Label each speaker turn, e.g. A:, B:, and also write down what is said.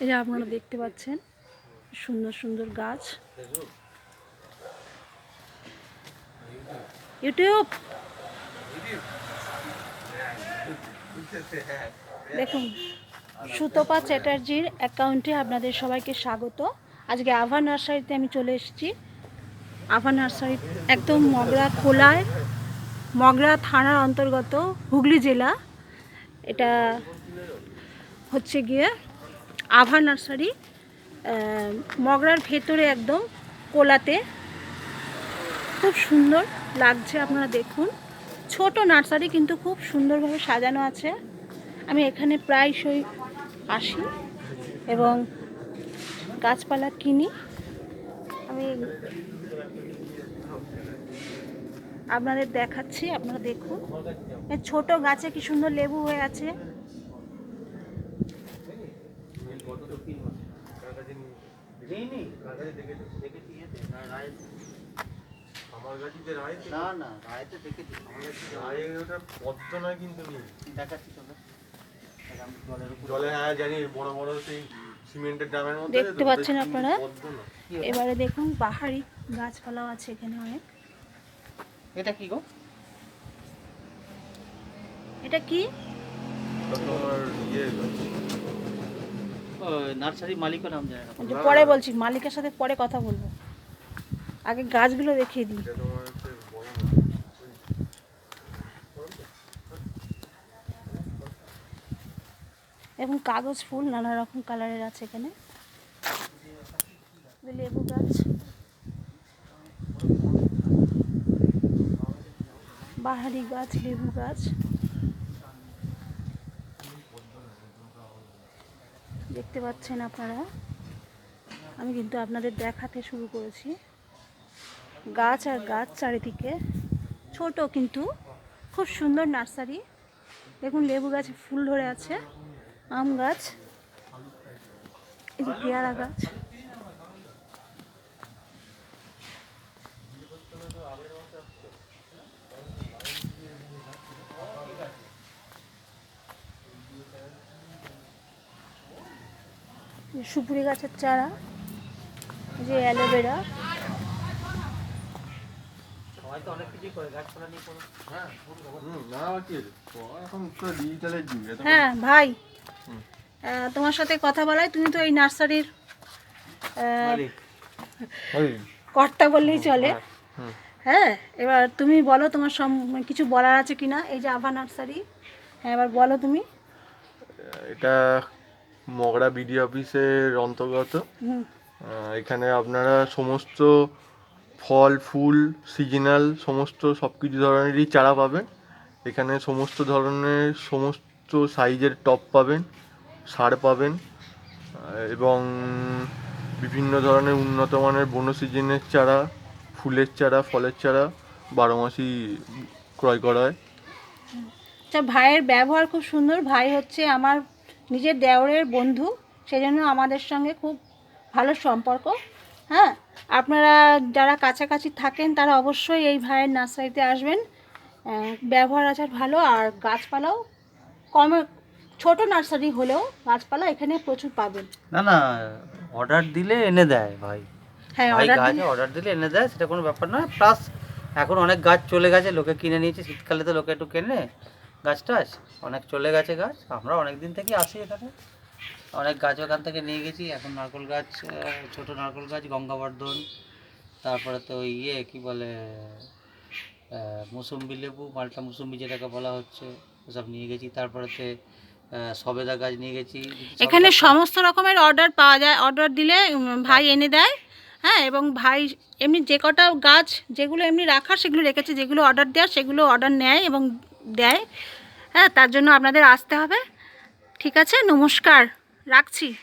A: এই যে আপনারা দেখতে পাচ্ছেন, সুন্দর সুন্দর গাছ। ইউটিউব! দেখুন, সুতপা চ্যাটার্জির অ্যাকাউন্টে আপনাদের সবাইকে স্বাগত। আজকে আভা নার্সারিতে আমি চলে এসেছি। আভা নার্সারি একদম মগরা খোলায়, মগরা থানার অন্তর্গত হুগলি জেলা। এটা হচ্ছে গিয়ে আভা নার্সারি মগরার ভেতরে একদম কোলাতে। খুব সুন্দর লাগছে আপনারা দেখুন। ছোট নার্সারি কিন্তু খুব সুন্দরভাবে সাজানো আছে। আমি এখানে প্রায়শই আসি এবং গাছপালা কিনি। আমি আপনাদের দেখাচ্ছি, আপনারা দেখুন। ছোট গাছে কি সুন্দর লেবু হয়ে আছে।
B: আমার কাছে যে রায়
C: না না রায়তে দেখেছি।
B: ওটা পদ্ম নয় কিন্তু নেই।
C: দেখাচ্ছি তোকে। এরকম জলের উপর
B: জলে হ্যাঁ জানি বড় বড় সেই সিমেন্টের ড্রামের মধ্যে
A: দেখতে পাচ্ছেন আপনারা? এবারে দেখুন পাহাড়ি গাছপালাও আছে এখানে অনেক।
C: এটা কি গো?
A: এটা কি?
B: তোমার ইয়ে
C: নার্সারি মালিকও নাম জানে
A: পরে বলছি, মালিকের সাথে পরে কথা বলব। আগে গাছগুলো দেখিয়ে দিই। এবং কাগজ, ফুল, নানা রকম কালারের আছে এখানে। লেবু গাছ। বাহারি গাছ, লেবু গাছ। দেখতে পাচ্ছেন আপনারা। আমি কিন্তু আপনাদের দেখাতে শুরু করেছি। গাছ আর গাছ চারিদিকে। ছোট কিন্তু। খুব সুন্দর নার্সারি। দেখুন, লেবু গাছে, ফুল ধরে আছে। আম গাছ। এই যে পেয়ারা গাছ এই সুপুরি গাছের চারা এই যে অ্যালোভেরা
C: সবাই তো অনেক কিছুই করে গাছপালা নিয়ে কোনো
B: হুম না আবার কি আছে? ও, এখন গাছের চারা যে অ্যালোভেরা।
A: হ্যাঁ ভাই। তোমার সাথে কথা বলায় তুমি তো এই নার্সারির কর্তা বললেই চলে। হ্যাঁ এবার তুমি বলো তোমার সম কিছু বলার আছে কি না এই যে আভা নার্সারি। হ্যাঁ এবার বলো তুমি।
B: এটা মগরা বিডি অফিসের অন্তর্গত। এখানে আপনারা সমস্ত ফল ফুল সিজনাল সমস্ত সব কিছু ধরনেরই চারা পাবেন। এখানে সমস্ত ধরনের সমস্ত সাইজের টপ পাবেন সার পাবেন এবং বিভিন্ন ধরনের উন্নত মানের বনো সিজনের চারা ফুলের চারা ফলের চারা বারো মাসই ক্রয় করা হয়।
A: আচ্ছা ভাইয়ের ব্যবহার খুব সুন্দর। ভাই হচ্ছে আমার নিজের দেওরের বন্ধু সেজন্য আমাদের সঙ্গে খুব ভালো সম্পর্ক হ্যাঁ? আপনারা যারা কাছাকাছি থাকেন তারা অবশ্যই এই ভাইয়ের নার্সারিতে আসবেন। ব্যবহার আচার ভালো আর গাছপালাও কমে ছোট নার্সারি হলেও গাছপালা এখানে প্রচুর পাবেন।
C: না না অর্ডার দিলে এনে দেয় ভাই।
A: হ্যাঁ
C: ভাই
A: অর্ডার
C: গাছ
A: দিলে
C: অর্ডার দিলে এনে দেয় সেটা কোনো ব্যাপার না প্লাস এখন অনেক গাছ চলে গেছে লোকে কিনে নিয়েছে শীতকালে তো লোকে একটু কেনে। গাছ টাছ অনেক চলে গেছে গাছ। আমরা অনেক দিন থেকে আসি এখানে। অনেক গাছ ওখান থেকে নিয়ে গেছি। এখন নারকল গাছ ছোট নারকল গাছ গঙ্গাবর্ধন তারপরে তো ওই ইয়ে কি বলে মুসম্বি লেবু মালটা মুসম্বি যেটাকে বলা হচ্ছে ওসব নিয়ে গেছি। তারপরেতে সবেদা গাছ নিয়ে গেছি।
A: এখানে সমস্ত রকমের অর্ডার পাওয়া যায়। অর্ডার দিলে ভাই এনে দেয়। হ্যাঁ এবং ভাই এমনি যে কটা গাছ যেগুলো এমনি রাখার সেগুলো রেখেছে। যেগুলো অর্ডার দেওয়ার সেগুলো অর্ডার নেয় এবং দেয়। হ্যাঁ তার জন্য আপনাদের আসতে হবে। ঠিক আছে? নমস্কার। রাখছি।